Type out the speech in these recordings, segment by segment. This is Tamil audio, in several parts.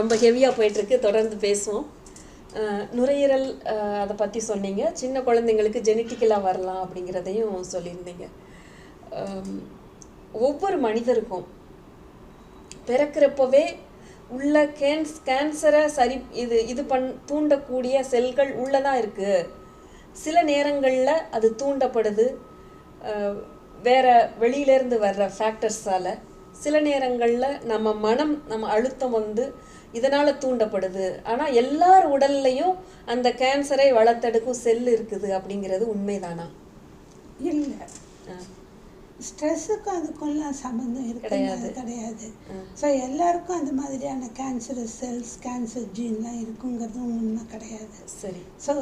ரொம்ப ஹெவியாக போயிட்டுருக்கு. தொடர்ந்து பேசுவோம். நுரையீரல் அதை பற்றி சொன்னீங்க. சின்ன குழந்தைங்களுக்கு ஜெனட்டிக்கலாக வரலாம் அப்படிங்கிறதையும் சொல்லியிருந்தீங்க. ஒவ்வொரு மனிதருக்கும் பிறக்கிறப்பவே உள்ள கேன்ஸ் கேன்சரை சரி இது இது பண் தூண்டக்கூடிய செல்கள் உள்ளே தான் இருக்குது சில நேரங்களில் அது தூண்டப்படுது. வேறு வேற வெளியிலேருந்து வர்ற ஃபேக்டர்ஸால் சில நேரங்களில் நம்ம மனம் நம்ம அழுத்தம் வந்து இதனால் தூண்டப்படுது. ஆனால் எல்லார் உடல்லையும் அந்த கேன்சரை வளர்த்தெடுக்கும் செல் இருக்குது அப்படிங்கிறது உண்மைதானா? இல்லை. ஸ்ட்ரெஸ்ஸுக்கும் அதுக்கும்லாம் சம்மந்தம் கிடையாது. கிடையாது. ஸோ எல்லாருக்கும் அந்த மாதிரியான கேன்சர் செல்ஸ் கேன்சர் ஜீன்லாம் இருக்குங்கிறதும் உண்மை கிடையாது. சரி. ஸோ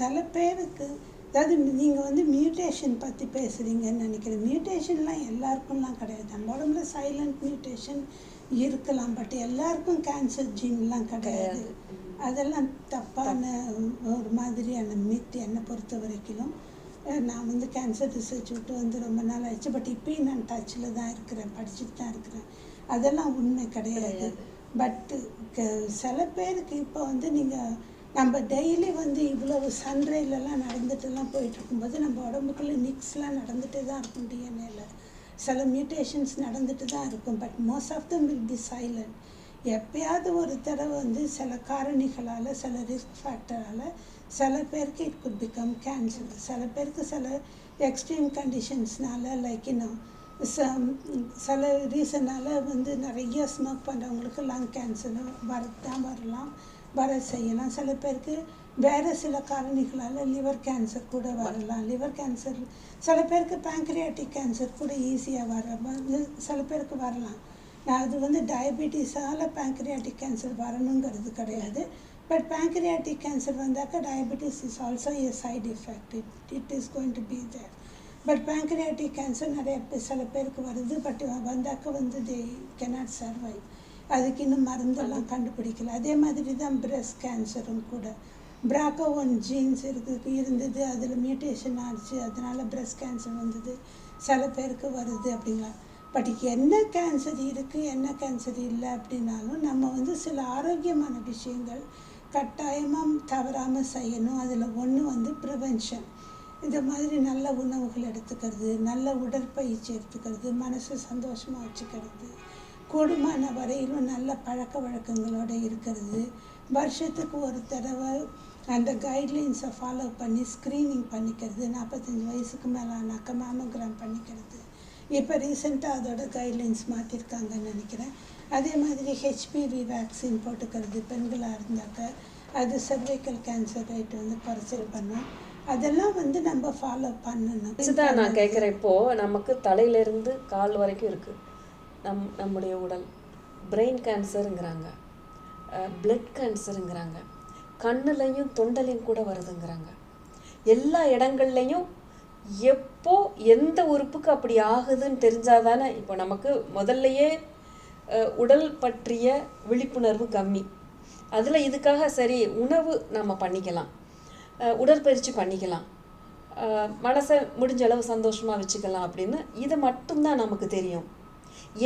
சில பேருக்கு அதாவது நீங்கள் வந்து மியூட்டேஷன் பற்றி பேசுகிறீங்கன்னு நினைக்கிறேன். மியூட்டேஷன்லாம் எல்லாருக்கும்லாம் கிடையாது. நம்ம உடம்புல சைலண்ட் மியூட்டேஷன் இருக்கலாம். பட் எல்லாருக்கும் கேன்சர் ஜீன்லாம் கிடையாது. அதெல்லாம் தப்பான ஒரு மாதிரியான மித் என்னை பொறுத்த வரைக்கும் நான் வந்து கேன்சர் ரிசர்ச் விட்டு வந்து ரொம்ப நாள் ஆயிடுச்சு. பட் இப்பயும் நான் டச்சில் தான் இருக்கிறேன். படிச்சுட்டு தான் இருக்கிறேன். அதெல்லாம் உண்மை கிடையாது. பட்டு சில பேருக்கு இப்போ வந்து நீங்கள் நம்ம டெய்லி வந்து இவ்வளவு சன்ரைலெலாம் நடந்துட்டுலாம் போயிட்டு இருக்கும்போது நம்ம உடம்புக்குள்ள நிக்ஸ்லாம் நடந்துகிட்டே தான் இருக்கும் டிஎன்ஏல சில மியூட்டேஷன்ஸ் நடந்துட்டு தான் இருக்கும் but most of them will be silent எப்பயாவது ஒரு தடவை வந்து சில காரணிகளால் சில ரிஸ்க் ஃபேக்டரால் சில பேருக்கு இட் குட் பிகம் கேன்சர் சில பேருக்கு சில எக்ஸ்ட்ரீம் கண்டிஷன்ஸ்னால லைக் இன்னும் சில ரீசனால் வந்து நிறைய ஸ்மோக் பண்ணுறவங்களுக்கு லங் கேன்சர் வரதான் வரலாம். வர செய்யலாம். சில பேருக்கு வேறு சில காரணிகளால் லிவர் கேன்சர் கூட வரலாம். லிவர் கேன்சர் சில பேருக்கு பேங்க்ரியாட்டிக் கேன்சர் கூட ஈஸியாக வர சில பேருக்கு வரலாம். நான் அது வந்து டயபெட்டிஸால் பேங்க்ரியாட்டிக் கேன்சர் வரணுங்கிறது கிடையாது. பட் பேங்க்ரியாட்டிக் கேன்சர் வந்தாக்கா diabetes is also a side effect it it is going to be there but pancreatic cancer நிறைய பேர் சில பேருக்கு வருது. பட் வந்தாக்க வந்து தே கெனாட் சர்வைவ் அதுக்கு இன்னும் மருந்தெல்லாம் கண்டுபிடிக்கல. அதே மாதிரி தான் பிரஸ்ட் கேன்சரும் கூட. பிராக்கோ ஒன் ஜீன்ஸ் இருக்கு இருந்தது அதில் மியூட்டேஷன் ஆச்சு. அதனால் பிரஸ்ட் கேன்சர் வந்தது. சில பேருக்கு வருது அப்படிங்களா? பட் என்ன கேன்சர் இருக்குது என்ன கேன்சர் இல்லை அப்படின்னாலும் நம்ம வந்து சில ஆரோக்கியமான விஷயங்கள் கட்டாயமாக தவறாமல் செய்யணும். அதில் ஒன்று வந்து ப்ரிவென்ஷன் இந்த மாதிரி நல்ல உணவுகள் எடுத்துக்கிறது நல்ல உடற்பயிற்சி எடுத்துக்கிறது மனசை சந்தோஷமாக வச்சுக்கிறது. கூடுமான வரையிலும் நல்ல பழக்க வழக்கங்களோடு இருக்கிறது. வருஷத்துக்கு ஒரு தடவை அந்த கைட்லைன்ஸை ஃபாலோ பண்ணி ஸ்க்ரீனிங் பண்ணிக்கிறது நாற்பத்தஞ்சு வயசுக்கு மேலே ஆனாக்கா மேமோகிராம் பண்ணிக்கிறது. இப்போ ரீசெண்டாக அதோட கைட்லைன்ஸ் மாற்றிருக்காங்கன்னு நினைக்கிறேன். அதே மாதிரி ஹெச்பிவி வேக்சின் போட்டுக்கிறது பெண்களாக இருந்தாக்க அது சர்வைக்கல் கேன்சர் ரேட் வந்து குறைச்சல் பண்ணும். அதெல்லாம் வந்து நம்ம ஃபாலோ பண்ணணும். இதுதான் நான் கேட்குறேன். இப்போது நமக்கு தலையிலேருந்து கால் வரைக்கும் இருக்குது நம் நம்முடைய உடல். பிரெயின் கேன்சருங்கிறாங்க பிளட் கேன்சருங்கிறாங்க கண்ணுலையும் தொண்டலையும் கூட வருதுங்கிறாங்க. எல்லா இடங்கள்லையும் எப்போ எந்த உறுப்புக்கு அப்படி ஆகுதுன்னு தெரிஞ்சாதானே இப்போ நமக்கு முதல்லையே உடல் பற்றிய விழிப்புணர்வு கம்மி. அதில் இதுக்காக சரி உணவு நம்ம பண்ணிக்கலாம். உடற்பயிற்சி பண்ணிக்கலாம். மனசை முடிஞ்ச அளவு சந்தோஷமாக வச்சுக்கலாம் அப்படின்னு இது மட்டும்தான் நமக்கு தெரியும்.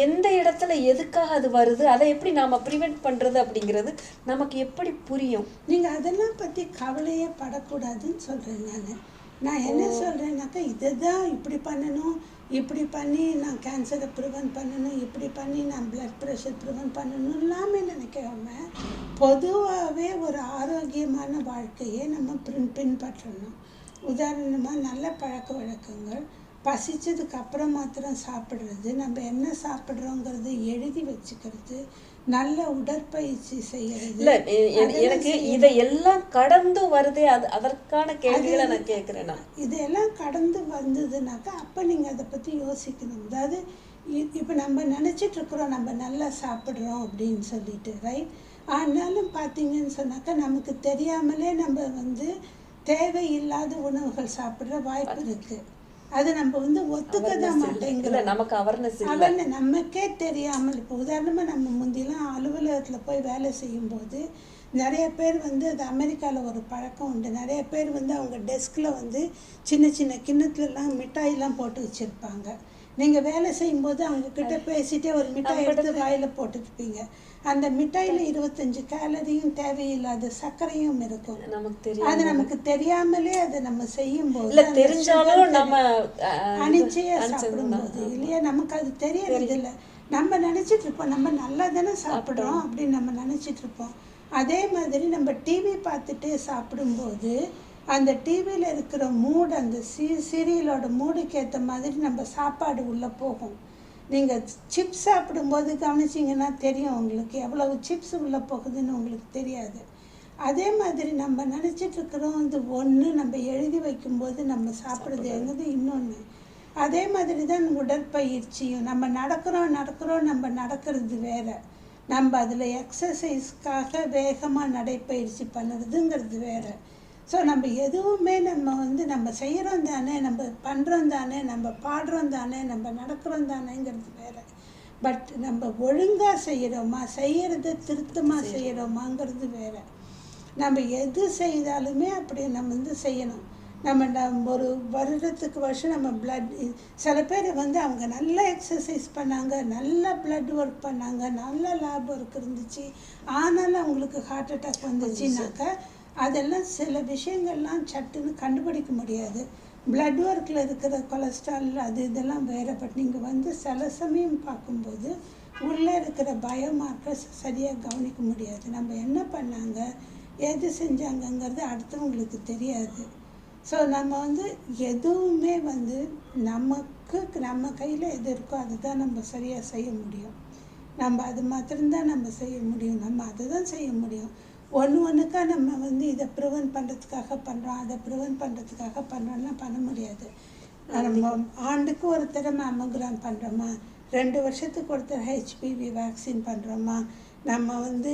எந்த இடத்துல எதுக்காக அது வருது அதை எப்படி நாம் ப்ரிவெண்ட் பண்ணுறது அப்படிங்கிறது நமக்கு எப்படி புரியும்? நீங்கள் அதெல்லாம் பற்றி கவலையே படக்கூடாதுன்னு சொல்கிறேன் நான். நான் என்ன சொல்கிறேன்னாக்கா இதை தான் இப்படி பண்ணணும் இப்படி பண்ணி நான் கேன்சரை ப்ரிவென்ட் பண்ணணும் இப்படி பண்ணி நான் பிளட் ப்ரெஷர் ப்ரிவென்ட் பண்ணணும் எல்லாமே நினைக்காம பொதுவாகவே ஒரு ஆரோக்கியமான வாழ்க்கையை நம்ம பின் பின்பற்றணும். உதாரணமாக நல்ல பழக்க வழக்கங்கள் பசிச்சதுக்கு அப்புறம் மாத்திரம் சாப்பிட்றது. நம்ம என்ன சாப்பிட்றோங்கிறத எழுதி வச்சுக்கிறது. நல்ல உடற்பயிற்சி செய்யறது. இல்லை எனக்கு செய்யணும். இதையெல்லாம் கடந்து வருதே அது அதற்கான கேள்விகளை நான் கேட்குறேன்? இதெல்லாம் கடந்து வந்ததுனாக்கா அப்போ நீங்கள் அதை பற்றி யோசிக்கணும். அதாவது இப்போ நம்ம நினச்சிட்டு இருக்கிறோம் நம்ம நல்லா சாப்பிட்றோம் அப்படின்னு சொல்லிட்டு ரைட் ஆனாலும் பார்த்தீங்கன்னு சொன்னாக்கா நமக்கு தெரியாமலே நம்ம வந்து தேவையில்லாத உணவுகள் சாப்பிட்ற வாய்ப்பு இருக்குது அது நம்ம வந்து ஒத்துக்க மாட்டேங்கிறோம். நமக்கு அவர்னஸ் அவன் நமக்கே தெரியாமல் இப்போ உதாரணமாக நம்ம முந்திலாம் அலுவலகத்தில் போய் வேலை செய்யும்போது நிறைய பேர் வந்து அது அமெரிக்காவில் ஒரு பழக்கம் உண்டு. நிறைய பேர் வந்து அவங்க டெஸ்கில் வந்து சின்ன சின்ன கிண்ணத்துலலாம் மிட்டாயெல்லாம் போட்டு வச்சுருப்பாங்க. நீங்கள் வேலை செய்யும்போது அவங்க கிட்ட பேசிட்டே ஒரு மிட்டாய் எடுத்து வாயில் போட்டுருப்பீங்க அந்த மிட்டாயில் இருபத்தஞ்சு கேலரியும் தேவையில்லாத சர்க்கரையும் இருக்கும். நமக்கு தெரியும் அது நமக்கு தெரியாமலே அதை நம்ம செய்யும்போது இல்ல தெரிஞ்சாலும் நம்ம அஹ், அனிச்சையா அனிச்சை சாப்பிடும்போது. இல்லையா? நமக்கு அது தெரியறது இல்ல. நம்ம நினைச்சிட்டு இருப்போம் நம்ம நல்லா தானே சாப்பிட்றோம். அப்படின்னு நம்ம நினைச்சிட்டு இருப்போம். அதே மாதிரி நம்ம டிவி பார்த்துட்டே சாப்பிடும்போது அந்த டிவியில் இருக்கிற மூடு அந்த சீ சீரியலோட மூடுக்கு ஏற்ற மாதிரி நம்ம சாப்பாடு உள்ளே போகும். நீங்கள் சிப்ஸ் சாப்பிடும்போது கவனிச்சிங்கன்னா தெரியும் உங்களுக்கு எவ்வளவு சிப்ஸ் உள்ளே போகுதுன்னு உங்களுக்கு தெரியாது. அதே மாதிரி நம்ம நினச்சிட்டு இருக்கிறோம் இது ஒன்று நம்ம எழுதி வைக்கும்போது நம்ம சாப்பிட்றது எங்குது இன்னொன்று அதே மாதிரி தான் உடற்பயிற்சியும். நம்ம நடக்கிறோம் நடக்கிறோம் நம்ம நடக்கிறது வேற. நம்ம அதில் எக்ஸசைஸ்க்காக வேகமாக நடைப்பயிற்சி பண்ணுறதுங்கிறது வேற. ஸோ நம்ம எதுவுமே நம்ம வந்து நம்ம செய்கிறோம் தானே நம்ம பண்ணுறோம் தானே நம்ம பாடுறோம் தானே நம்ம நடக்கிறோம் தானேங்கிறது வேற. பட் நம்ம ஒழுங்காக செய்கிறோமா செய்கிறத திருத்தமாக செய்கிறோமாங்கிறது வேற. நம்ம எது செய்தாலுமே அப்படி நம்ம வந்து செய்யணும். நம்ம நம்ம ஒரு வருடத்துக்கு வருஷம் நம்ம பிளட் சில பேர் வந்து அவங்க நல்லா எக்ஸசைஸ் பண்ணாங்க நல்லா பிளட் ஒர்க் பண்ணாங்க நல்ல லேப் ஒர்க் இருந்துச்சு. ஆனாலும் அவங்களுக்கு ஹார்ட் அட்டாக் வந்துச்சுனாக்கா அதெல்லாம் சில விஷயங்கள்லாம் சட்டுன்னு கண்டுபிடிக்க முடியாது. பிளட் ஒர்க்கில் இருக்கிற கொலஸ்ட்ரால் அது இதெல்லாம் வேற பட் நீங்கள் வந்து சில சமயம் பார்க்கும்போது உள்ளே இருக்கிற பயோமார்க்கர்ஸ் சரியாக கவனிக்க முடியாது. நம்ம என்ன பண்ணாங்க? எது செஞ்சாங்கங்கிறது அடுத்தவங்களுக்கு தெரியாது. ஸோ நம்ம வந்து எதுவுமே வந்து நமக்கு நம்ம கையில் எது இருக்கோ அதுதான் நம்ம சரியாக செய்ய முடியும். நம்ம அது மாத்திரம்தான் நம்ம செய்ய முடியும். நம்ம அதை தான் செய்ய முடியும். ஒன்று ஒன்றுக்கா நம்ம வந்து இதை ப்ரிவென்ட் பண்ணுறதுக்காக பண்ணுறோம் அதை ப்ரிவென்ட் பண்ணுறதுக்காக பண்ணுறோம்லாம் பண்ண முடியாது. நம்ம ஆண்டுக்கு ஒரு தடவை மேமோகிராம் பண்ணுறோமா ரெண்டு வருஷத்துக்கு ஒருத்தர் ஹெச்பிவி வேக்சின் பண்ணுறோமா நம்ம வந்து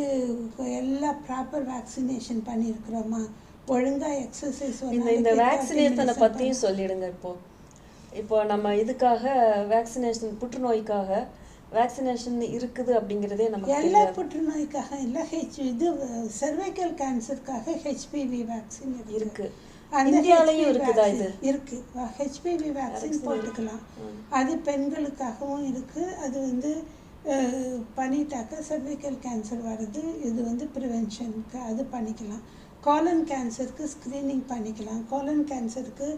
எல்லா ப்ராப்பர் வேக்சினேஷன் பண்ணியிருக்கிறோமா? ஒழுங்காக எக்ஸசைஸ் இந்த வேக்சினேஷனை பத்தியும் சொல்லிடுங்க இப்போ. இப்போ நம்ம இதுக்காக வேக்சினேஷன் புற்றுநோய்க்காக வேக்சினேஷன் இருக்குது அப்படிங்கிறதே நமக்கு எல்லா புற்றுநோய்க்காக இல்லை ஹெச் இது சர்வைக்கல் கேன்சருக்காக ஹெச்பிவி வேக்சின் இருக்கு. இந்தியாலயும் இருக்குதா இது? இருக்கு. ஹெச்பிவி வேக்சின் போட்டுக்கலாம். அது பெண்களுக்காகவும் இருக்கு. அது வந்து பண்ணிட்டாக்க சர்வைக்கல் கேன்சர் வர்றது இது வந்து ப்ரிவென்ஷனுக்கு அது பண்ணிக்கலாம். காலன் கேன்சருக்கு ஸ்க்ரீனிங் பண்ணிக்கலாம். காலன் கேன்சருக்கு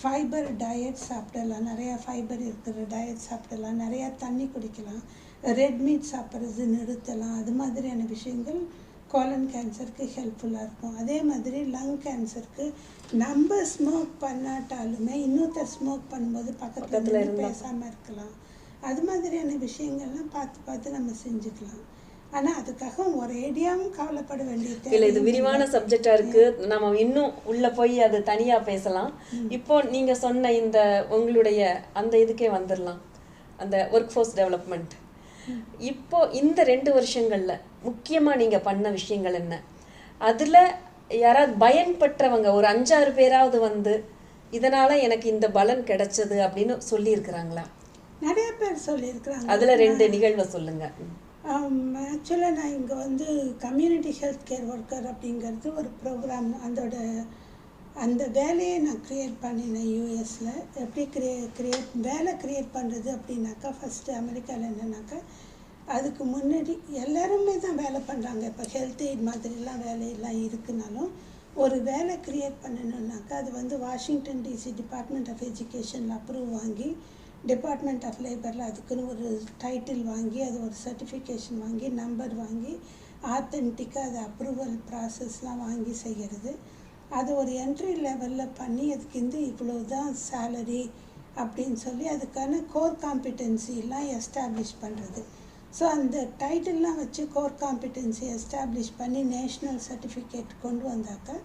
ஃபைபர் டயட் சாப்பிடலாம். நிறையா ஃபைபர் இருக்கிற டயட் சாப்பிடலாம். நிறையா தண்ணி குடிக்கலாம். ரெட் மீட் சாப்பிட்றது நிறுத்தலாம். அது மாதிரியான விஷயங்கள் கோலன் கேன்சருக்கு ஹெல்ப்ஃபுல்லாக இருக்கும். அதே மாதிரி லங் கேன்சருக்கு நம்ம ஸ்மோக் பண்ணாட்டாலுமே இன்னொருத்தர் ஸ்மோக் பண்ணும்போது பக்கத்தில். பேசாமல் இருக்கலாம். அது மாதிரியான விஷயங்கள்லாம் பார்த்து பார்த்து நம்ம செஞ்சுக்கலாம். ஆனால் அதுக்காக ஒரேடியாவும் கவலைப்பட வேண்டிய இல்ல இது விரிவான சப்ஜெக்டா இருக்கு. நம்ம இன்னும் உள்ள போய் அது தனியா பேசலாம். இப்போ நீங்க சொன்ன இந்த உங்களுடைய அந்த இதுக்கே வந்துடலாம் அந்த ஒர்க் ஃபோர்ஸ் டெவலப்மெண்ட் இப்போ இந்த ரெண்டு வருஷங்கள்ல முக்கியமா நீங்க பண்ண விஷயங்கள் என்ன? அதுல யாராவது பயன்பெற்றவங்க ஒரு அஞ்சாறு பேராவது வந்து இதனால எனக்கு இந்த பலன் கிடைச்சது அப்படின்னு சொல்லி இருக்கிறாங்களா நிறைய பேர் சொல்லியிருக்கிறாங்க. அதுல ரெண்டு நிகழ்வை சொல்லுங்க. ஆக்சுவலாக நான் இங்கே வந்து கம்யூனிட்டி ஹெல்த் கேர் ஒர்க்கர் அப்படிங்கிறது ஒரு ப்ரோக்ராம் அதோட அந்த வேலையை நான் க்ரியேட் பண்ணினேன் யூஎஸில் எப்படி க்ரியே க்ரியேட் வேலை க்ரியேட் பண்ணுறது அப்படின்னாக்கா ஃபஸ்ட்டு அமெரிக்காவில் என்னன்னாக்கா அதுக்கு முன்னாடி எல்லாருமே தான் வேலை பண்ணுறாங்க இப்போ ஹெல்த் எய்ட் மாதிரிலாம் வேலையெல்லாம் இருக்குனாலும் ஒரு வேலை க்ரியேட் பண்ணணுன்னாக்கா அது வந்து வாஷிங்டன் டிசி டிபார்ட்மெண்ட் ஆஃப் எஜுகேஷனில் அப்ரூவ் வாங்கி டிபார்ட்மெண்ட் ஆஃப் லேபரில் அதுக்குன்னு ஒரு டைட்டில் வாங்கி அது ஒரு சர்டிஃபிகேஷன் வாங்கி நம்பர் வாங்கி ஆத்தென்டிக்காக அது அப்ரூவல் ப்ராசஸ்லாம் வாங்கி செய்கிறது அது ஒரு என்ட்ரி லெவலில் பண்ணி அதுக்கு வந்து இவ்வளோ தான் சேலரி அப்படின்னு சொல்லி அதுக்கான கோர் காம்பிடென்சிலாம் எஸ்டாப்ளிஷ் பண்ணுறது ஸோ அந்த டைட்டில்லாம் வச்சு கோர் காம்பிடென்சி எஸ்டாப்ளிஷ் பண்ணி நேஷ்னல் சர்டிஃபிகேட் கொண்டு வந்தாக்க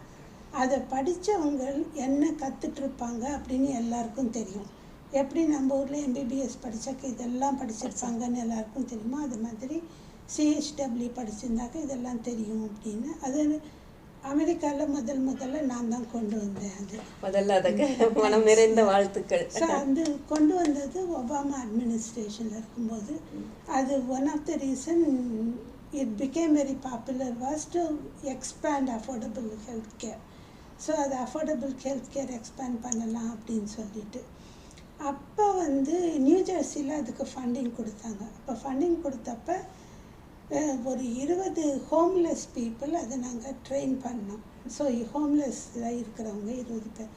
அதை படித்தவங்க என்ன கற்றுட்ருப்பாங்க அப்படின்னு எல்லாருக்கும் தெரியும். எப்படி நம்ம ஊரில் எம்பிபிஎஸ் படித்தாக்க இதெல்லாம் படிச்சிருப்பாங்கன்னு எல்லாருக்கும் தெரியுமோ? அது மாதிரி சிஹெச்டபிள்யூ படிச்சிருந்தாக்க இதெல்லாம் தெரியும் அப்படின்னு. அது அமெரிக்காவில் முதல் முதல்ல நான் தான் கொண்டு வந்தேன் அது. முதல்ல அதுக்கு மனம் நிறைந்த வாழ்த்துக்கள். ஸோ அது கொண்டு வந்தது ஒபாமா அட்மினிஸ்ட்ரேஷனில் இருக்கும்போது. அது one of the reason it became very popular was to expand affordable health care so அது அஃபோர்டபுள் ஹெல்த் கேர் எக்ஸ்பேண்ட் பண்ணலாம் அப்படின்னு சொல்லிட்டு. அப்போ வந்து நியூ ஜெர்சியில் அதுக்கு ஃபண்டிங் கொடுத்தாங்க. அப்போ ஃபண்டிங் கொடுத்தப்ப ஒரு இருபது ஹோம்லெஸ் பீப்புள் அதை நாங்கள் ட்ரெயின் பண்ணோம். ஸோ ஹோம்லெஸ்ஸில் இருக்கிறவங்க இருபது பேர்.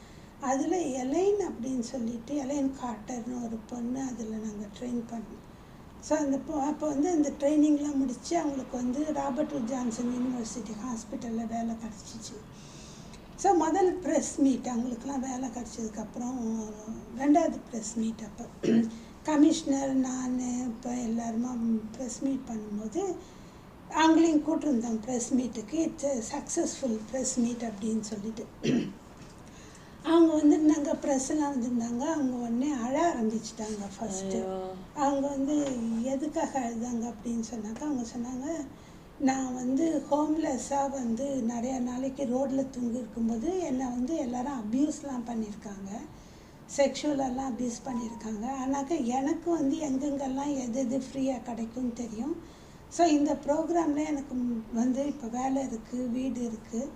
அதில் எலைன் அப்படின்னு சொல்லிட்டு எலைன் காட்டர்னு ஒரு பொண்ணு அதில் நாங்கள் ட்ரெயின் பண்ணோம். ஸோ அந்த அப்போ வந்து அந்த ட்ரைனிங்லாம் முடித்து அவங்களுக்கு வந்து ராபர்ட் ஜான்சன் யூனிவர்சிட்டி ஹாஸ்பிட்டலில் வேலை கிடச்சிச்சு. ஸோ முதல் ப்ரெஸ் மீட் அவங்களுக்குலாம் வேலை கிடச்சதுக்கப்புறம் ரெண்டாவது ப்ரெஸ் மீட் அப்போ. கமிஷனர் நான் இப்போ எல்லாருமா ப்ரெஸ் மீட் பண்ணும்போது அவங்களையும் கூட்டிருந்தாங்க ப்ரெஸ் மீட்டுக்கு இட்ஸ் சக்ஸஸ்ஃபுல் ப்ரெஸ் மீட் அப்படின்னு சொல்லிட்டு. அவங்க வந்திருந்தாங்க ப்ரெஸ்ஸெல்லாம் வந்திருந்தாங்க. அவங்க உடனே அழ ஆரம்பிச்சிட்டாங்க ஃபஸ்ட்டு. அவங்க வந்து எதுக்காக அழுதாங்க? அப்படின்னு சொன்னாக்கா அவங்க சொன்னாங்க நான் வந்து ஹோம்லெஸ்ஸாக வந்து நிறைய நாளைக்கு ரோட்டில் தூங்கி இருக்கும்போது என்னை வந்து எல்லாரும் அப்யூஸ்லாம் பண்ணியிருக்காங்க. செக்ஷுவலெல்லாம் அப்யூஸ் பண்ணியிருக்காங்க. ஆனாக்கா எனக்கு வந்து எங்கெங்கெல்லாம் எது எது ஃப்ரீயாக கிடைக்கும்னு தெரியும். ஸோ இந்த ப்ரோக்ராமில் எனக்கு வந்து இப்போ வேலை இருக்குது வீடு இருக்குது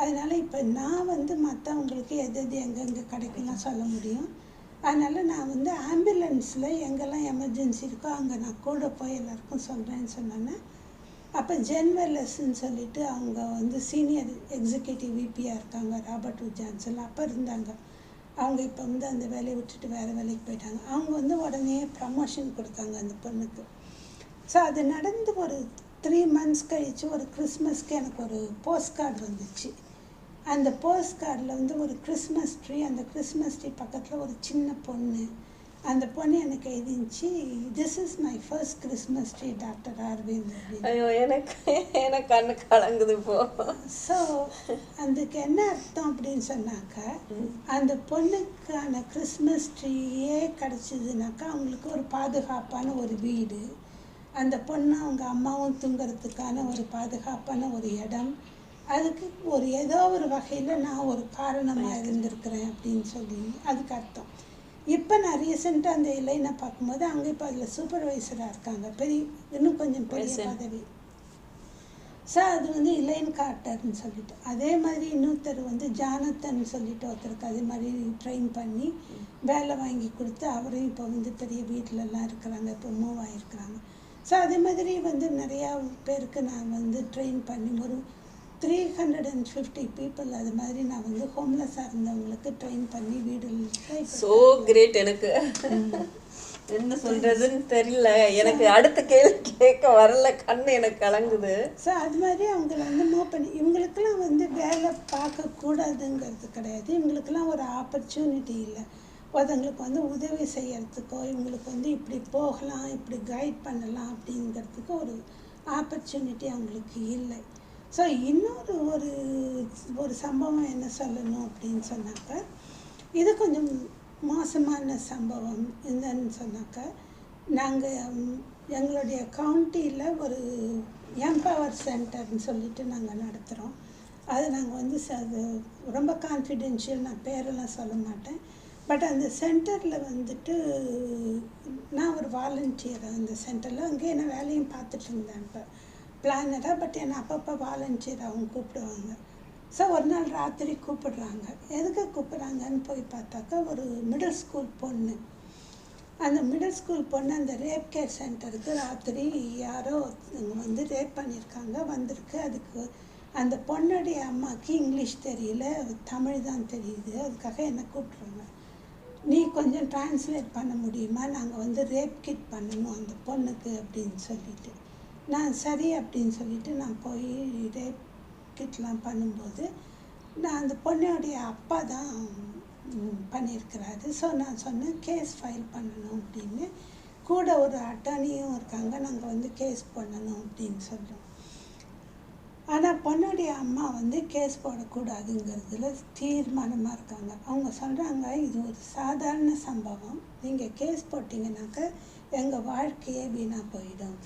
அதனால் இப்போ நான் வந்து மற்றவங்களுக்கு எது எது எங்கெங்கே கிடைக்கும்லாம் சொல்ல முடியும். அதனால் நான் வந்து ஆம்புலன்ஸில் எங்கெல்லாம் எமர்ஜென்சி இருக்கோ அங்கே நான் கூட போய் எல்லாருக்கும் சொல்கிறேன்னு சொன்னேன்னா அப்போ ஜென்வர்லஸ்ன்னு சொல்லிட்டு அவங்க வந்து சீனியர் எக்ஸிக்யூட்டிவ் விபியாக இருக்காங்க ராபர்ட் உட் ஜான்சன் அப்போ இருந்தாங்க. அவங்க இப்போ வந்து அந்த வேலையை விட்டுட்டு வேறு வேலைக்கு போயிட்டாங்க. அவங்க வந்து உடனே ப்ரமோஷன் கொடுத்தாங்க அந்த பொண்ணுக்கு. ஸோ அது நடந்து ஒரு த்ரீ மந்த்ஸ் கழித்து ஒரு கிறிஸ்மஸ்க்கு எனக்கு ஒரு போஸ்ட் கார்டு வந்துச்சு. அந்த போஸ்ட் கார்டில் வந்து ஒரு கிறிஸ்மஸ் ட்ரீ அந்த கிறிஸ்மஸ் ட்ரீ பக்கத்தில் ஒரு சின்ன பொண்ணு. அந்த பொண்ணு எனக்கு எழுதிச்சு this is my first Christmas tree doctor Aravind ஐயோ எனக்கு எனக்கு கண்ணு கலங்குது இப்போ. ஸோ அதுக்கு என்ன அர்த்தம் அப்படின்னு சொன்னாக்க அந்த பொண்ணுக்கான கிறிஸ்மஸ் ட்ரீயே கிடச்சிதுனாக்கா அவங்களுக்கு ஒரு பாதுகாப்பான ஒரு வீடு. அந்த பொண்ணு அவங்க அம்மாவும் தூங்குறதுக்கான ஒரு பாதுகாப்பான ஒரு இடம். அதுக்கு ஒரு ஏதோ ஒரு வகையில் நான் ஒரு காரணமாக இருந்திருக்கிறேன் அப்படின்னு சொல்லி அதுக்கு அர்த்தம். இப்போ நான் ரீசெண்டாக அந்த இலைனை பார்க்கும்போது அங்கே இப்போ அதில் சூப்பர்வைசராக இருக்காங்க. பெரிய இன்னும் கொஞ்சம் பெரிய. பதவி. ஸோ அது வந்து இலைன் கார்ட்டர்னு சொல்லிட்டு. அதே மாதிரி இன்னொருத்தர் வந்து ஜானத்தன் சொல்லிட்டு ஒருத்தருக்கு அதே மாதிரி ட்ரெயின் பண்ணி வேலை வாங்கி கொடுத்து அவரும் இப்போ வந்து பெரிய வீட்டிலலாம் இருக்கிறாங்க இப்போ மூவ் ஆகிருக்கிறாங்க ஸோ அதே மாதிரி வந்து நிறையா பேருக்கு நான் வந்து ட்ரெயின் பண்ணி ஒரு three hundred and fifty people அது மாதிரி நான் வந்து ஹோம்லெஸ்ஸாக இருந்தவங்களுக்கு ட்ரெயின் பண்ணி வீடு சோ கிரேட் எனக்கு. என்ன சொல்றதுன்னு தெரியல. எனக்கு அடுத்த கேள்வி கேட்க வரல. கண்ணு எனக்கு கலங்குது. ஸோ அது மாதிரி அவங்கள வந்து மூவ் பண்ணி இவங்களுக்கெல்லாம் வந்து வேலை பார்க்கக்கூடாதுங்கிறது கிடையாது. இவங்களுக்கெல்லாம் ஒரு ஆப்பர்ச்சுனிட்டி இல்லை. ஒருத்தவங்களுக்கு வந்து உதவி செய்யறதுக்கோ இவங்களுக்கு வந்து இப்படி போகலாம் இப்படி கைட் பண்ணலாம் அப்படிங்கிறதுக்கு ஒரு ஆப்பர்ச்சுனிட்டி அவங்களுக்கு இல்லை. ஸோ இன்னொரு ஒரு ஒரு சம்பவம் என்ன சொல்லணும் அப்படின்னு சொன்னாக்க இது கொஞ்சம் மோசமான சம்பவம் என்னன்னு சொன்னாக்க நாங்கள் எங்களுடைய கவுண்டியில் ஒரு எம்பவர் சென்டர்னு சொல்லிட்டு நாங்கள் நடத்துகிறோம் அது நாங்கள் வந்து ச- அது ரொம்ப கான்ஃபிடென்ஷியல் நான் பேரெல்லாம் சொல்ல மாட்டேன். பட் அந்த சென்டரில் வந்துட்டு நான் ஒரு வாலண்டியர் அந்த சென்டரில் அங்கே என்ன வேலையும் பார்த்துட்டு இருந்தேன் இப்போ. பிளானராக பட் என்னை அப்பப்போ வாலண்டியர் அவங்க கூப்பிடுவாங்க. ஸோ ஒரு நாள் ராத்திரி கூப்பிடுறாங்க. எதுக்கு கூப்பிட்றாங்கன்னு போய் பார்த்தாக்கா ஒரு மிடில் ஸ்கூல் பொண்ணு. அந்த மிடில் ஸ்கூல் பொண்ணு அந்த ரேப் கேர் சென்டருக்கு ராத்திரி யாரோ வந்து ரேப் பண்ணியிருக்காங்க வந்திருக்கு. அதுக்கு அந்த பொண்ணுடைய அம்மாவுக்கு இங்கிலீஷ் தெரியல தமிழ் தான் தெரியுது. அதுக்காக என்ன கூப்பிட்றாங்க. நீ கொஞ்சம் டிரான்ஸ்லேட் பண்ண முடியுமா? நாங்கள் வந்து ரேப் கிட் பண்ணணும் அந்த பொண்ணுக்கு அப்படின்னு சொல்லிட்டு. நான் சரி அப்படின்னு சொல்லிட்டு நான் போய் இதே கிட்லாம் பண்ணும்போது நான் அந்த பொண்ணுடைய அப்பா தான் பண்ணியிருக்கிறாரு. ஸோ நான் சொன்னேன் கேஸ் ஃபைல் பண்ணணும் அப்படின்னு. கூட ஒரு அட்டானியும் இருக்காங்க நாங்கள் வந்து கேஸ் பண்ணணும் அப்படின்னு சொல்கிறோம் ஆனால் பொண்ணுடைய அம்மா வந்து கேஸ் போடக்கூடாதுங்கிறதுல தீர்மானமாக இருக்காங்க. அவங்க சொல்கிறாங்க இது ஒரு சாதாரண சம்பவம். நீங்கள் கேஸ் போட்டிங்கனாக்க எங்கள் வாழ்க்கையே வீணாக போயிடும்.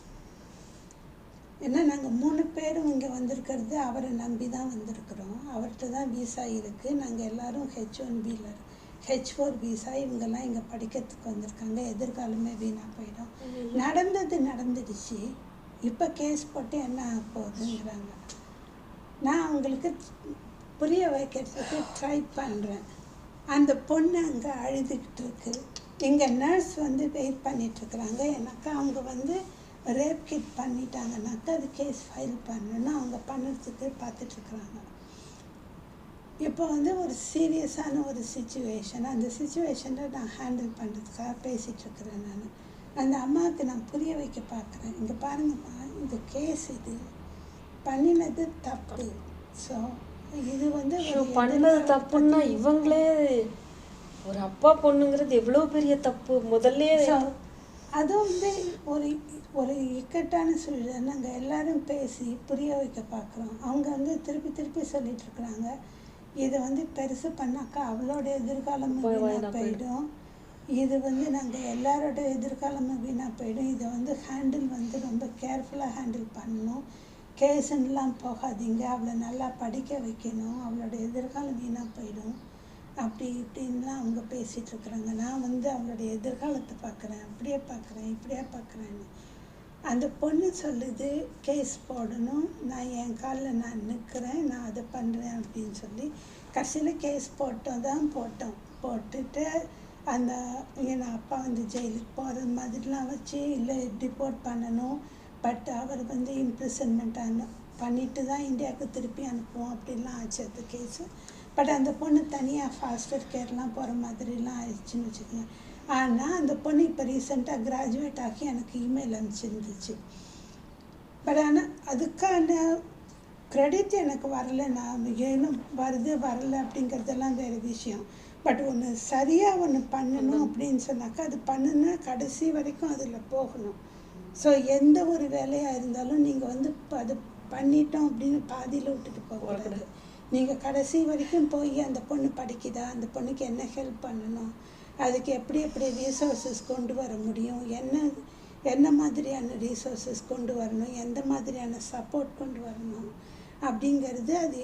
ஏன்னா நாங்கள் மூணு பேரும் இங்கே வந்திருக்கிறது அவரை நம்பி தான் வந்திருக்கிறோம். அவர்கிட்ட தான் விசா இருக்குது நாங்கள் எல்லாரும் ஹெச் ஒன் பியில் ஹெச் ஃபோர் விசா இவங்கெல்லாம் இங்கே படிக்கிறதுக்கு வந்திருக்காங்க. எதிர்காலமே வீணாக போயிடும். நடந்தது நடந்துடுச்சு. இப்போ கேஸ் போட்டு என்ன ஆக போகுதுங்கிறாங்க. நான் அவங்களுக்கு புரிய வைக்கிறதுக்கு ட்ரை பண்ணுறேன் அந்த பொண்ணு அங்கே அழுதுகிட்டு இருக்கு. இங்கே நர்ஸ் வந்து வெயிட் பண்ணிகிட்ருக்குறாங்க எனக்கு அவங்க வந்து ரேப் கிட் பண்ணிட்டாங்கனாக்கா அது கேஸ் ஃபைல் பண்ணணும்னு அவங்க பண்ணுறதுக்கு பார்த்துட்ருக்குறாங்க. இப்போ வந்து ஒரு சீரியஸான ஒரு சுச்சுவேஷன் அந்த சுச்சுவேஷனில் நான் ஹேண்டில் பண்ணுறதுக்காக பேசிகிட்ருக்குறேன் நான். அந்த அம்மாவுக்கு நான் புரிய வைக்க பார்க்குறேன். இங்கே பாருங்கம்மா இந்த கேஸ் இது. பண்ணினது தப்பு. ஸோ இது வந்து பண்ணது தப்புன்னா இவங்களே ஒரு அப்பா பொண்ணுங்கிறது எவ்வளோ பெரிய தப்பு. முதல்ல ஸோ அது வந்து ஒரு ஒரு இக்கட்டான சூழ்நிலை. நாங்கள் எல்லாரும் பேசி புரிய வைக்க பார்க்குறோம் அவங்க வந்து திருப்பி திருப்பி சொல்லிட்டு இருக்கிறாங்க. இதை வந்து பெருசு பண்ணாக்கா அவளோட எதிர்காலமும் வீணாக வீணா போயிடும். இது வந்து நாங்கள் எல்லாரோட எதிர்காலமும் வீணாக போயிடும். இதை வந்து ஹேண்டில் வந்து ரொம்ப கேர்ஃபுல்லாக ஹேண்டில் பண்ணணும். கேஸுன்னெலாம் போகாதீங்க. அவளை நல்லா படிக்க வைக்கணும். அவளோட எதிர்காலம் வீணாக போயிடும். அப்படி இப்படின்லாம் அவங்க பேசிகிட்டு இருக்கிறாங்க. நான் வந்து அவளுடைய எதிர்காலத்தை பார்க்குறேன் அப்படியே பார்க்குறேன் இப்படியே பார்க்குறேன்னு அந்த பொண்ணு சொல்லுது கேஸ் போடணும். நான் என் காலில் நான் நிற்கிறேன் நான் அதை பண்ணுறேன் அப்படின்னு சொல்லி கடைசியில் கேஸ் போட்டோம் தான் போட்டோம். போட்டுட்டு அந்த என் அப்பா வந்து ஜெயிலுக்கு போகிற மாதிரிலாம் வச்சு இல்லை டிபோர்ட் பண்ணணும். பட் அவர் வந்து இம்ப்ரிசன்மெண்ட் ஆன பண்ணிட்டு தான் இந்தியாவுக்கு திருப்பி அனுப்புவோம் அப்படிலாம் ஆச்சு அந்த கேஸு பட் அந்த பொண்ணு தனியாக ஃபாஸ்டர் கேர்லாம் போகிற மாதிரிலாம் ஆயிடுச்சுன்னு வச்சுக்கோங்க. ஆனால் அந்த பொண்ணு இப்போ ரீசெண்டாக கிராஜுவேட் ஆகி எனக்கு இமெயில் அனுப்பிச்சிருந்துச்சு. பட் ஆனால் அதுக்கான க்ரெடிட் எனக்கு வரல. நான் ஏனும் வருது வரல அப்படிங்கிறதெல்லாம் வேறு விஷயம். பட் ஒன்று சரியாக ஒன்று பண்ணணும் அப்படின்னு சொன்னாக்கா அது பண்ணுனா கடைசி வரைக்கும் அதில் போகணும். ஸோ எந்த ஒரு வேலையாக இருந்தாலும் நீங்கள் வந்து இப்ப அது பண்ணிட்டோம் அப்படின்னு பாதியில் விட்டுட்டு போகக்கூடாது. நீங்கள் கடைசி வரைக்கும் போய் அந்த பொண்ணு படிக்குதா? அந்த பொண்ணுக்கு என்ன ஹெல்ப் பண்ணணும்? அதுக்கு எப்படி எப்படி ரீசோர்ஸஸ் கொண்டு வர முடியும்? என்ன என்ன மாதிரியான ரீசோர்ஸஸ் கொண்டு வரணும்? எந்த மாதிரியான சப்போர்ட் கொண்டு வரணும்? அப்படிங்கிறது அது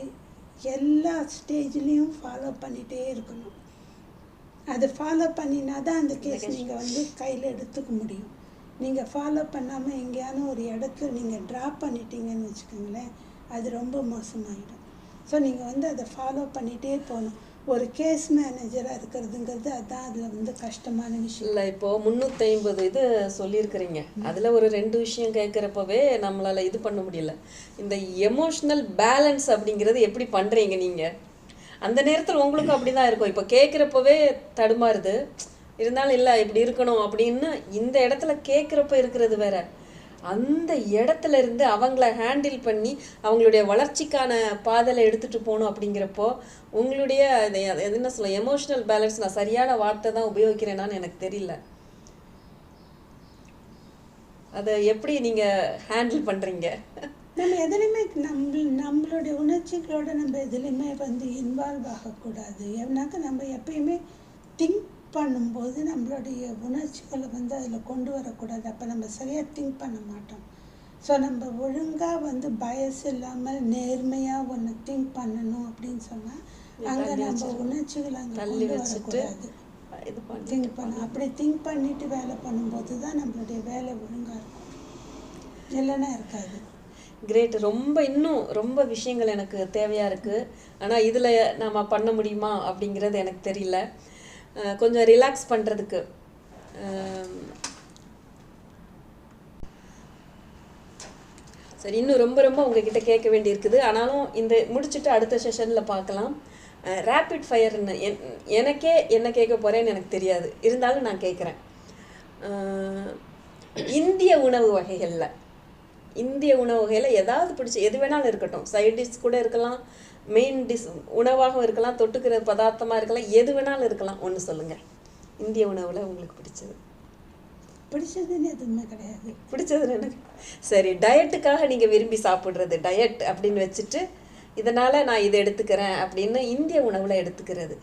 எல்லா ஸ்டேஜ்லேயும் ஃபாலோ பண்ணிகிட்டே இருக்கணும். அது ஃபாலோ பண்ணினா தான் அந்த கேஸ் நீங்கள் வந்து கையில் எடுத்துக்க முடியும். நீங்கள் ஃபாலோ பண்ணாமல் எங்கேயானும் ஒரு இடத்துல நீங்கள் ட்ராப் பண்ணிட்டீங்கன்னு வச்சுக்கோங்களேன் அது ரொம்ப மோசமாயிடும். ஸோ நீங்கள் வந்து அதை ஃபாலோ பண்ணிகிட்டே போகணும். ஒரு கேஸ் மேனேஜராக இருக்கிறதுங்கிறது அதுதான் அதில் வந்து கஷ்டமான விஷயம். இல்லை இப்போ முந்நூற்றி ஐம்பது இது சொல்லியிருக்கிறீங்க. அதில் ஒரு ரெண்டு விஷயம் கேட்குறப்பவே நம்மளால இது பண்ண முடியல. இந்த எமோஷ்னல் பேலன்ஸ் அப்படிங்கிறது எப்படி பண்ணுறீங்க நீங்கள் அந்த நேரத்தில் உங்களுக்கும் அப்படி தான் இருக்கும். இப்போ கேட்குறப்பவே தடுமாறுது. இருந்தாலும் இல்லை இப்படி இருக்கணும் அப்படின்னு இந்த இடத்துல கேட்குறப்ப இருக்கிறது வேற. அந்த இடத்துல இருந்து அவங்கள ஹேண்டில் பண்ணி அவங்களுடைய வளர்ச்சிக்கான பாதலை எடுத்துட்டு போகணும் அப்படிங்கிறப்போ உங்களுடைய என்ன சொல்ல எமோஷனல் பேலன்ஸ் நான் சரியான வார்த்தை தான் உபயோகிக்கிறேனான்னு எனக்கு தெரியல. அதை எப்படி நீங்கள் ஹேண்டில் பண்ணுறீங்க நம்ம எதுலையுமே நம்ம நம்மளுடைய உணர்ச்சிகளோட நம்ம எதுலையுமே வந்து இன்வால்வ் ஆகக்கூடாது. ஏன்னாக்கா நம்ம எப்பயுமே திங்க் பண்ணும்போது நம்மளுடைய உணர்ச்சிகளை வந்து அதில் கொண்டு வரக்கூடாது. அப்போ நம்ம சரியாக திங்க் பண்ண மாட்டோம். ஸோ நம்ம ஒழுங்காக வந்து பயஸ் இல்லாமல் நேர்மையாக ஒன்று திங்க் பண்ணணும் அப்படின்னு சொன்னால் அங்கே நம்ம உணர்ச்சிகளை அங்கே கொண்டு வரக்கூடாது. திங்க் பண்ண அப்படி திங்க் பண்ணிட்டு வேலை பண்ணும்போது தான் நம்மளுடைய வேலை ஒழுங்காக இருக்கும். இல்லைன்னா இருக்காது. கிரேட் ரொம்ப இன்னும் ரொம்ப விஷயங்கள் எனக்கு தேவையா இருக்கு. ஆனா இதுல நாம பண்ண முடியுமா அப்படிங்கிறது எனக்கு தெரியல. கொஞ்சம் ரிலாக்ஸ் பண்றதுக்கு. சரி இன்னும் ரொம்ப ரொம்ப உங்ககிட்ட கேட்க வேண்டி இருக்குது ஆனாலும் இந்த முடிச்சுட்டு அடுத்த செஷன்ல பார்க்கலாம். ரேபிட் ஃபயர்னு என் எனக்கே என்ன கேட்க போறேன்னு எனக்கு தெரியாது. இருந்தாலும் நான் கேட்குறேன். இந்திய உணவு வகைகள்ல இந்திய உணவு வகையில் ஏதாவது பிடிச்சி எது வேணாலும் இருக்கட்டும். சைட் டிஷ் கூட இருக்கலாம். மெயின் டிஷ் உணவாகவும் இருக்கலாம் தொட்டுக்கிற பதார்த்தமாக இருக்கலாம் எது வேணாலும் இருக்கலாம். ஒன்று சொல்லுங்கள் இந்திய உணவில் உங்களுக்கு பிடிச்சது? பிடிச்சதுன்னு எதுவுமே கிடையாது. பிடிச்சது எனக்கு சரி டயட்டுக்காக நீங்கள் விரும்பி சாப்பிட்றது டயட் அப்படின்னு வச்சுட்டு இதனால் நான் இதை எடுத்துக்கிறேன் அப்படின்னு இந்திய உணவில் எடுத்துக்கிறது.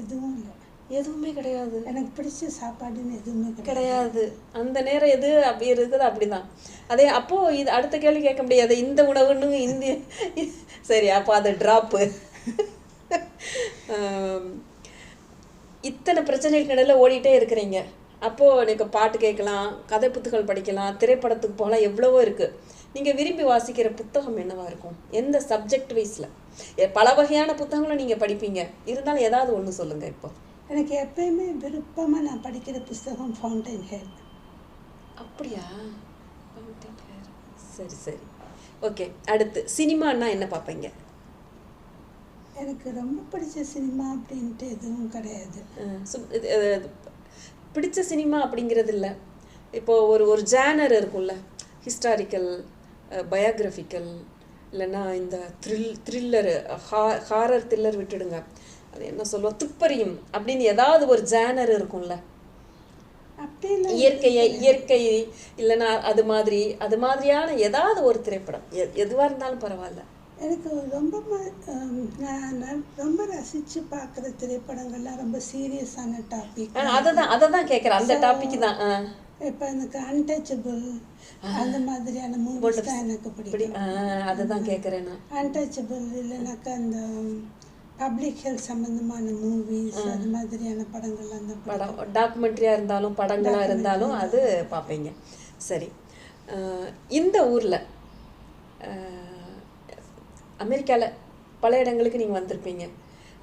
எதுவும் இல்லை. எதுவுமே கிடையாது. எனக்கு பிடிச்ச சாப்பாடுன்னு எதுவுமே கிடையாது. அந்த நேரம் எது அப்படி இருக்குது அப்படிதான். அதே அப்போ இது அடுத்த கேள்வி கேட்க முடியாது. இந்த உணவுன்னு இந்திய சரி அப்போ அது ட்ராப்பு இத்தனை பிரச்சனைகளுக்கு இடையில ஓடிட்டே இருக்கிறீங்க. அப்போ எனக்கு பாட்டு கேட்கலாம் கதை புத்தகங்கள் படிக்கலாம் திரைப்படத்துக்கு போகலாம் எவ்வளவோ இருக்கு. நீங்க விரும்பி வாசிக்கிற புத்தகம் என்னவா இருக்கும்? எந்த சப்ஜெக்ட் வைஸ்ல பல வகையான புத்தகங்களும் நீங்க படிப்பீங்க. இருந்தாலும் ஏதாவது ஒண்ணு சொல்லுங்க இப்போ. எனக்கு எப்பயுமே விருப்பமாக நான் படிக்கிற புஸ்தகம் ஃபவுண்டைன் ஹெட் அப்படியா? Fountain Hair. சரி சரி. ஓகே அடுத்து சினிமான்னா என்ன பார்ப்பீங்க? எனக்கு ரொம்ப பிடிச்ச சினிமா அப்படின்ட்டு எதுவும் கிடையாது. பிடிச்ச சினிமா அப்படிங்கிறது இல்லை. இப்போ ஒரு ஒரு ஜேனர் இருக்கும்ல. ஹிஸ்டாரிக்கல் பயோகிராஃபிக்கல் இல்லைன்னா இந்த த்ரில் த்ரில்லரு ஹாரர் த்ரில்லர் விட்டுடுங்க. அது என்ன சொல்லுவோம் துப்பறியும் அப்படின்னு ஏதாவது ஒரு ஜேனர் இருக்கும்ல. இயற்கையை இயற்கை இல்லைன்னா அது மாதிரி அது மாதிரியான ஏதாவது ஒரு திரைப்படம். எதுவாக இருந்தாலும் பரவாயில்ல. எனக்கு ரொம்ப நான் ரொம்ப ரசித்து பார்க்குற திரைப்படங்கள்லாம் ரொம்ப சீரியஸான டாபிக் அதை தான் அதை தான் கேட்குறேன் அந்த டாபிக் தான். இப்போ எனக்கு அன்டச்சபிள் அந்த மாதிரியான மூவிஸ் தான் எனக்கு பிடிக்கும். அதை தான் கேட்குறேன் நான். அன்டச்சபிள் இல்லைனாக்கா அந்த பப்ளிக் ஹெல்த் சம்மந்தமான மூவிஸ் அது மாதிரியான தான் பிடிக்கும். படம். டாக்குமெண்ட்ரியாக இருந்தாலும் படங்களாக இருந்தாலும் அது பார்ப்பீங்க. சரி. இந்த ஊரில் அமெரிக்காவில் பல இடங்களுக்கு நீங்கள் வந்திருப்பீங்க.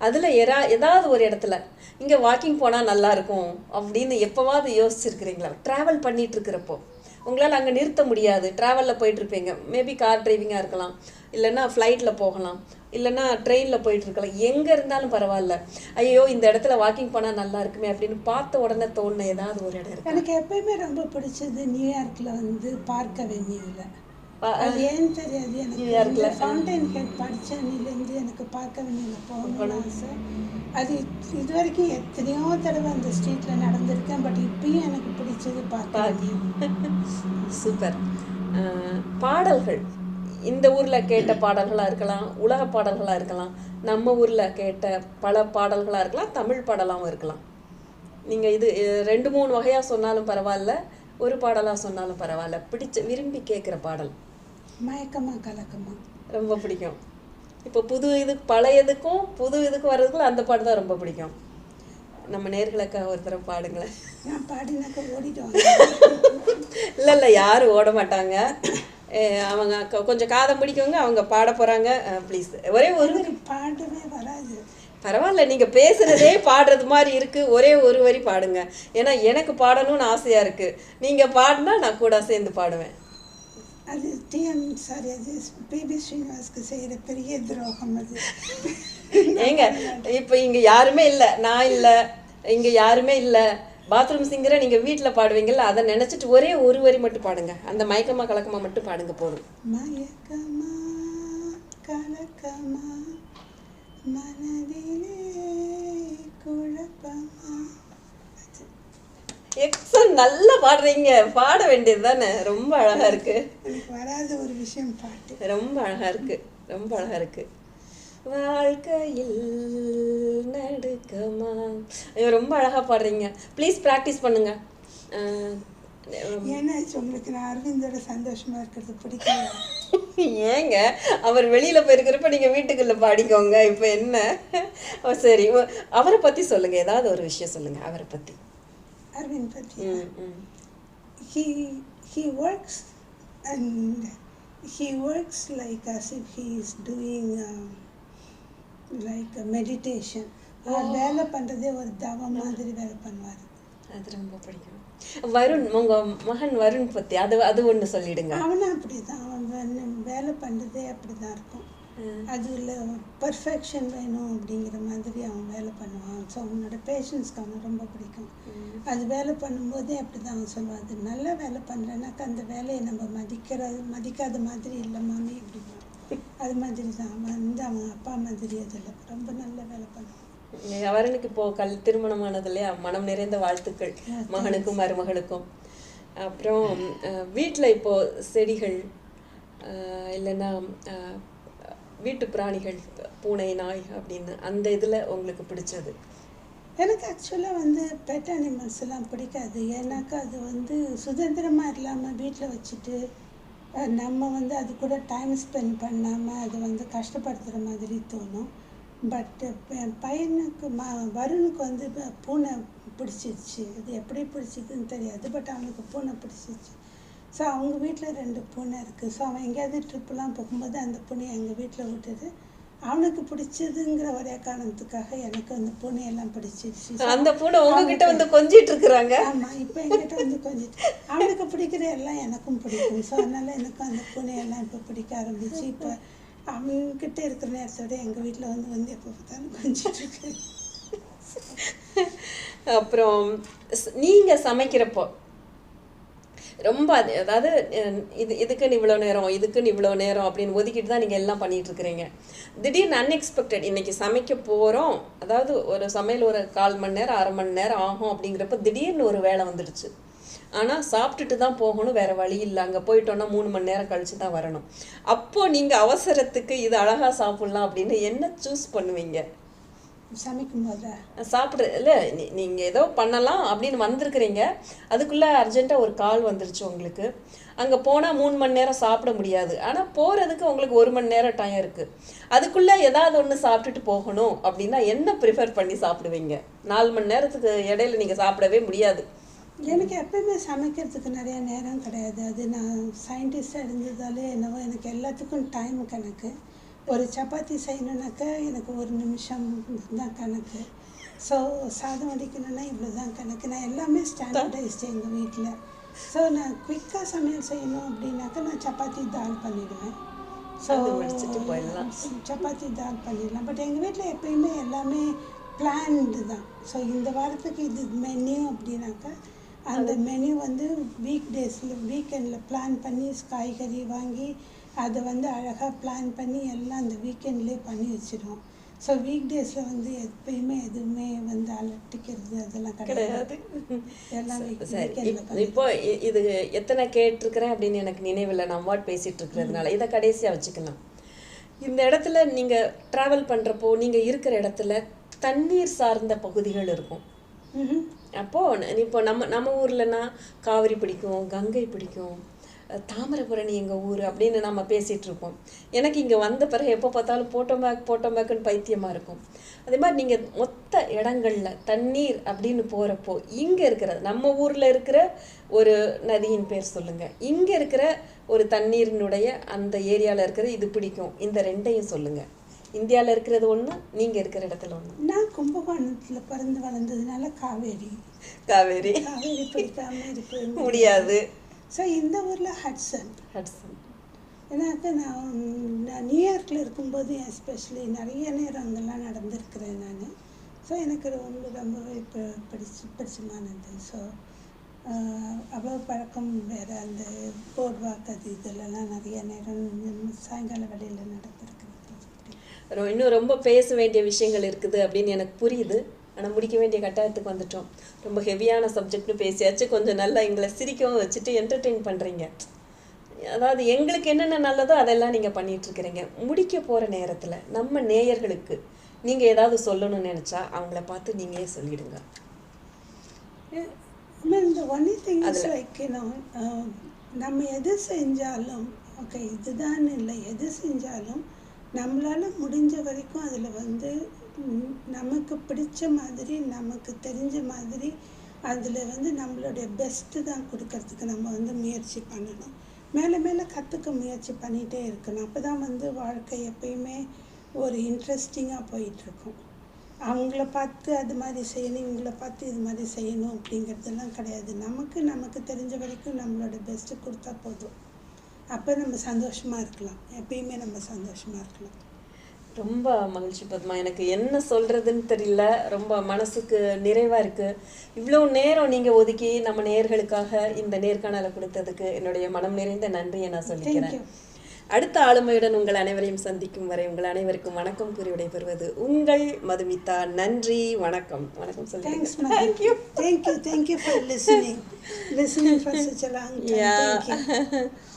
அதில் எரா ஏதாவது ஒரு இடத்துல இங்கே வாக்கிங் போனால் நல்லா இருக்கும் அப்படின்னு எப்போவாவது யோசிச்சிருக்கிறீங்களா? ட்ராவல் பண்ணிட்டு இருக்கிறப்போ. உங்களால் அங்கே நிறுத்த முடியாது. ட்ராவலில் போயிட்டுருப்பீங்க மேபி கார் டிரைவிங்காக இருக்கலாம். இல்லைன்னா ஃப்ளைட்டில் போகலாம். இல்லைன்னா ட்ரெயினில் போயிட்டு இருக்கலாம் எங்கே இருந்தாலும் பரவாயில்ல. ஐயோ இந்த இடத்துல வாக்கிங் போனால் நல்லா இருக்குமே அப்படின்னு பார்த்த உடனே தோணுன ஏதாவது ஒரு இடம் இருக்கு? எனக்கு எப்பயுமே ரொம்ப பிடிச்சது நியூயார்க்கில் வந்து பார்க் அவென்யூவில் பா- அது ஏன்னு தெரியாது? எனக்கு ஃபவுண்டைன் ஹெட் படிச்ச அன்னிலேருந்து எனக்கு பார்க் அவென்யூவில் போகணும்னு ஆசை. அது இது வரைக்கும் எத்தனையோ தடவை அந்த ஸ்ட்ரீட்டில் நடந்திருக்கேன். பட் இப்பயும் எனக்கு பிடிச்சது பார்க் அவென்யூ சூப்பர் பாடல்கள். இந்த ஊரில் கேட்ட பாடல்களாக இருக்கலாம் உலக பாடல்களாக இருக்கலாம் நம்ம ஊரில் கேட்ட பல பாடல்களாக இருக்கலாம் தமிழ் பாடலாகவும் இருக்கலாம். நீங்கள் இது ரெண்டு மூணு வகையாக சொன்னாலும் பரவாயில்ல ஒரு பாடலாக சொன்னாலும் பரவாயில்ல பிடிச்ச விரும்பி கேட்குற பாடல். மயக்கமா கலக்கமா. ரொம்ப பிடிக்கும். இப்போ புது இது பழையதுக்கும் புது இதுக்கும் வர்றதுக்குள்ள அந்த பாட்டு தான் ரொம்ப பிடிக்கும். நம்ம நேர்களுக்காக ஒரு தடவை பாடுங்களேன் நான் பாடினாக்க ஓடிடுவாங்க. இல்லை இல்லை யாரும் ஓட மாட்டாங்க. அவங்க கொஞ்சம் காதை முடிக்கவங்க அவங்க பாட போகிறாங்க ப்ளீஸ் ஒரே ஒரு பாடவே வராது. பரவாயில்ல நீங்கள் பேசுகிறதே பாடுறது மாதிரி இருக்குது ஒரே ஒரு வரி பாடுங்க. ஏன்னா எனக்கு பாடணும்னு ஆசையாக இருக்குது நீங்கள் பாடினா நான் கூட சேர்ந்து பாடுவேன். அது டிஎம் சாரி அது பிபி ஸ்ரீனிவாஸ்க்கு செய்கிற பெரிய துரோகம் அது. ஏங்க இப்போ இங்கே யாருமே இல்லை. நான் இல்லை. இங்கே யாருமே இல்லை. பாத்ரூம் சிங்கரை நீங்கள் வீட்டில் பாடுவீங்கல்ல அதை நினச்சிட்டு ஒரே ஒரு வரி மட்டும் பாடுங்க. அந்த மயக்கமா கலக்கமா மட்டும் பாடுங்க போதும். மயக்கமா கலக்கமா மனதிலே குழப்பமா. எக்ஸல் நல்லா பாடுறீங்க. பாட வேண்டியது தானே. ரொம்ப அழகா இருக்கு. வராத ஒரு விஷயம் பாட்டு. ரொம்ப அழகா இருக்கு. ரொம்ப அழகா இருக்கு. வாழ்க்கையில் நடுக்கமா ஐயோ ரொம்ப அழகா பாடுறீங்க. ப்ளீஸ் ப்ராக்டிஸ் பண்ணுங்க. ஏன்னாச்சு உங்களுக்கு நான் அரவிந்தோட சந்தோஷமா இருக்கிறது பிடிக்கல. ஏங்க அவர் வெளியில போயிருக்கிறப்ப நீங்க வீட்டுக்குள்ள பாடிக்கோங்க. இப்போ என்ன? ஓ, சரி. அவரை பத்தி சொல்லுங்க. ஏதாவது ஒரு விஷயம் சொல்லுங்க அவரை பத்தி. அரவிந்த் பற்றி ம் ம். He he works and he works like as if he a meditation. அவர் வேலை பண்றதே ஒரு தவம் மாதிரி வேலை பண்ணுவார். அது ரொம்ப பிடிக்கும். வருண் உங்க மகன் வருண் பத்தி அது அது ஒண்ணு சொல்லிடுங்க. அவனும் அப்படிதான். அவன் வேலை பண்றதே அப்படிதான் இருக்கும். அதுல பர்ஃபெக்ஷன் வேணும் அப்படிங்கிற மாதிரி அவன் வேலை பண்ணுவான். ஸோ அவனோட பேஷன்ஸ்க்கு அவனை ரொம்ப பிடிக்கும். அது வேலை பண்ணும்போதே அப்படிதான் அவன் சொல்லுவான். அது நல்லா வேலை பண்ணுறேனாக்கா அந்த வேலையை நம்ம மதிக்கிற மதிக்காத மாதிரி இல்லை மாமி அப்படிமா அது மாதிரி தான். அவன் வந்து அவன் அப்பா மாதிரி அதில் ரொம்ப நல்ல வேலை பண்ணுவான் வருணுக்கு இப்போ கல் திருமணமானது இல்லையா மனம் நிறைந்த வாழ்த்துக்கள். மகனுக்கும் மருமகளுக்கும். அப்புறம் வீட்ல இப்போ செடிகள் இல்லைன்னா வீட்டு பிராணிகள் பூனை நாய் அப்படின்னு அந்த இதுல உங்களுக்கு பிடிச்சது? எனக்கு ஆக்சுவலாக வந்து பெட் அனிமல்ஸ் எல்லாம் பிடிக்காது. ஏன்னாக்கா அது வந்து சுதந்திரமாக இல்லாமல் வீட்டில் வச்சுட்டு நம்ம வந்து அது கூட டைம் ஸ்பெண்ட் பண்ணாமல் அது வந்து கஷ்டப்படுத்துகிற மாதிரி தோணும். பட்டு என் பையனுக்கு ம வருணுக்கு வந்து பூனை பிடிச்சிருச்சு. அது எப்படி பிடிச்சிதுன்னு தெரியாது. பட் அவனுக்கு பூனை பிடிச்சிருச்சு. ஸோ அவங்க வீட்டில் ரெண்டு பூனை இருக்குது ஸோ அவன் எங்கேயாவது ட்ரிப்புலாம் போகும்போது அந்த பூனையை எங்கள் வீட்டில் விட்டுட்டு அவனுக்கு பிடிச்சதுங்கிற ஒரே காரணத்துக்காக எனக்கு அந்த பூனையெல்லாம் பிடிச்சிருச்சு அந்த பூனை உங்ககிட்ட வந்து கொஞ்சிட்டு இருக்கிறாங்க ஆமா இப்போ என்கிட்ட வந்து கொஞ்சம் அவனுக்கு பிடிக்கிற எல்லாம் எனக்கும் பிடிக்கும். ஸோ அதனால எனக்கு அந்த பூனையெல்லாம் இப்போ பிடிக்க ஆரம்பிச்சு இப்போ அவன்கிட்ட இருக்கிற நேரத்தோட எங்கள் வீட்டில் வந்து வந்து எப்போ பார்த்தாலும் கொஞ்சிட்டு இருக்கு அப்புறம் ஸ்- நீங்க சமைக்கிறப்போ ரொம்ப அது அதாவது இது இதுக்குன்னு இவ்வளோ நேரம் இதுக்குன்னு இவ்வளோ நேரம் அப்படின்னு ஒதுக்கிட்டு தான் நீங்கள் எல்லாம் பண்ணிகிட்ருக்குறீங்க இருக்கிறீங்க. திடீர்னு அன்எக்ஸ்பெக்டட் இன்னைக்கு சமைக்க போகிறோம் அதாவது ஒரு சமையல் ஒரு கால் மணி நேரம் அரை மணி நேரம் ஆகும் அப்படிங்கிறப்ப திடீர்னு ஒரு வேலை வந்துடுச்சு. ஆனால் சாப்பிட்டுட்டு தான் போகணும் வேறு வழி இல்லை. அங்கே போயிட்டோன்னா மூணு மணி நேரம் கழித்து தான் வரணும். அப்போது நீங்கள் அவசரத்துக்கு இது அழகாக சாப்பிட்லாம் அப்படின்னு என்ன சூஸ் பண்ணுவீங்க? சமைக்கும் போது. சாப்பிட்ற இல்லை நீங்கள் ஏதோ பண்ணலாம் அப்படின்னு வந்திருக்கிறீங்க. அதுக்குள்ளே அர்ஜென்ட்டாக ஒரு கால் வந்துருச்சு உங்களுக்கு. அங்கே போனால் மூணு மணி நேரம் சாப்பிட முடியாது. ஆனால் போகிறதுக்கு உங்களுக்கு ஒரு மணி நேரம் டைம் இருக்குது அதுக்குள்ளே ஏதாவது ஒன்று சாப்பிட்டுட்டு போகணும் அப்படின்னா என்ன ப்ரிஃபர் பண்ணி சாப்பிடுவீங்க? நாலு மணி நேரத்துக்கு இடையில நீங்கள் சாப்பிடவே முடியாது. எனக்கு எப்பயுமே சமைக்கிறதுக்கு நிறைய நேரம் கிடையாது. அது நான் சயின்டிஸ்டாக இருந்ததாலே என்னவோ எனக்கு எல்லாத்துக்கும் டைம் கணக்கு. ஒரு சப்பாத்தி செய்யணுன்னாக்கா எனக்கு ஒரு நிமிஷம் தான் கணக்கு. ஸோ சாதம் வடிக்கணும்னா இவ்வளோ தான் கணக்கு. நான் எல்லாமே ஸ்டாண்டர்டைஸ்டு எங்கள் வீட்டில் ஸோ நான் குயிக்காக சமையல் செய்யணும் அப்படின்னாக்கா நான் சப்பாத்தி தால் பண்ணிடுவேன். ஸோ போயிடலாம். சப்பாத்தி தால் பண்ணிடலாம். பட் எங்கள் வீட்டில் எப்பயுமே எல்லாமே பிளான்டு தான். ஸோ இந்த வாரத்துக்கு இது மெனு அப்படின்னாக்கா அந்த மெனு வந்து வீக் டேஸில் வீக்கெண்டில் பிளான் பண்ணி காய்கறி வாங்கி அதை வந்து அழகாக பிளான் பண்ணி எல்லாம் அந்த வீக்கெண்ட்லேயே பண்ணி வச்சிடுவோம். ஸோ வீக் டேஸில் வந்து எப்பயுமே எதுவுமே வந்து அலட்டிக்கிறது அதெல்லாம் கிடையாது. எல்லாம் இப்போ இது எத்தனை கேட்டிருக்கிறேன் அப்படின்னு எனக்கு நினைவில்லை. நான் வாட் பேசிட்டு இருக்கிறதுனால இதை கடைசியாக வச்சுக்கலாம். இந்த இடத்துல நீங்கள் ட்ராவல் பண்ணுறப்போ நீங்கள் இருக்கிற இடத்துல தண்ணீர் சார்ந்த பகுதிகள் இருக்கும். அப்போது இப்போ நம்ம நம்ம ஊர்லன்னா காவிரி பிடிக்கும் கங்கை பிடிக்கும் தாமிரபரணி எங்கள் ஊர் அப்படின்னு நம்ம பேசிகிட்ருப்போம் எனக்கு இங்கே வந்த பிறகு எப்போ பார்த்தாலும் போட்டோம் பேக் போட்டோம் பேக்குன்னு பைத்தியமாக இருக்கும். அதே மாதிரி நீங்கள் மொத்த இடங்களில் தண்ணீர் அப்படின்னு போகிறப்போ இங்கே இருக்கிற நம்ம ஊரில் இருக்கிற ஒரு நதியின் பேர் சொல்லுங்கள் இங்கே இருக்கிற ஒரு தண்ணீரினுடைய அந்த ஏரியாவில் இருக்கிற இது பிடிக்கும். இந்த ரெண்டையும் சொல்லுங்கள் இந்தியாவில் இருக்கிறது ஒன்று நீங்கள் இருக்கிற இடத்துல ஒன்று நான் கும்பகோணத்தில் பிறந்து வளர்ந்ததுனால காவேரி. காவேரி. காவேரி பிடிக்காம இருக்கு முடியாது. ஸோ இந்த ஊரில் ஹட்சன் ஹட்சன் ஏன்னாக்க நான் நான் நியூயார்க்கில் இருக்கும்போது எஸ்பெஷலி நிறைய நேரம் அங்கெல்லாம் நடந்திருக்கிறேன் நான். ஸோ எனக்கு ரொம்ப ரொம்பவே இப்போ பிடிச்சி பிடிச்சமானது. ஸோ அவ்வளோ பழக்கம் வேறு அந்த போர்ட் வாக் அது இதெல்லாம் நிறைய நேரம் சாயங்கால வேலையில் நடந்திருக்கிறது ரொ- இன்னும் ரொம்ப பேச வேண்டிய விஷயங்கள் இருக்குது அப்படின்னு எனக்கு புரியுது. ஆனால் முடிக்க வேண்டிய கட்டாயத்துக்கு வந்துட்டோம். ரொம்ப ஹெவியான சப்ஜெக்ட்னு பேசியாச்சு. கொஞ்சம் நல்லா எங்களை சிரிக்கவும் வச்சுட்டு என்டர்டெயின் பண்ணுறீங்க அதாவது எங்களுக்கு என்னென்ன நல்லதோ அதெல்லாம் நீங்கள் பண்ணிட்டு இருக்கிறீங்க. முடிக்க போகிற நேரத்தில் நம்ம நேயர்களுக்கு நீங்கள் ஏதாவது சொல்லணும்னு நினச்சா அவங்கள பார்த்து நீங்களே சொல்லிடுங்க. you know, uh, நம்ம எது செஞ்சாலும் ஓகே இதுதான் இல்லை எது செஞ்சாலும் நம்மளால் முடிஞ்ச வரைக்கும் அதில் வந்து நமக்கு பிடிச்ச மாதிரி நமக்கு தெரிஞ்ச மாதிரி அதில் வந்து நம்மளுடைய பெஸ்ட்டு தான் கொடுக்கறதுக்கு நம்ம வந்து முயற்சி பண்ணணும். மேலே மேலே கற்றுக்க முயற்சி பண்ணிகிட்டே இருக்கணும். அப்போ தான் வந்து வாழ்க்கை எப்பயுமே ஒரு இன்ட்ரெஸ்டிங்காக போயிட்டுருக்கும். அவங்கள பார்த்து அது மாதிரி செய்யணும் இவங்கள பார்த்து இது மாதிரி செய்யணும் அப்படிங்கிறதெல்லாம் கிடையாது. நமக்கு நமக்கு தெரிஞ்ச வரைக்கும் நம்மளோட பெஸ்ட்டு கொடுத்தா போதும். அப்போ நம்ம சந்தோஷமாக இருக்கலாம். எப்பயுமே நம்ம சந்தோஷமாக இருக்கலாம். ரொம்ப மகிழ்ச்சி பத்மா. எனக்கு என்ன சொல்றதுன்னு தெரியல. ரொம்ப மனசுக்கு நிறைவா இருக்கு. இவ்வளோ நேரம் நீங்க ஒதுக்கி நம்ம நேயர்களுக்காக இந்த நேர்காணலை கொடுத்ததுக்கு என்னுடைய மனம் நிறைந்த நன்றியை நான் சொல்லிக்கிறேன். அடுத்த ஆளுமையுடன் உங்கள் அனைவரையும் சந்திக்கும் வரை உங்கள் அனைவருக்கும் வணக்கம் கூறி விடைபெறுவது உங்கள் மதுமிதா. நன்றி. வணக்கம். வணக்கம் Thanks, சொல்லுங்க Madhu. Thank you. Thank you. Thank you for listening. listening for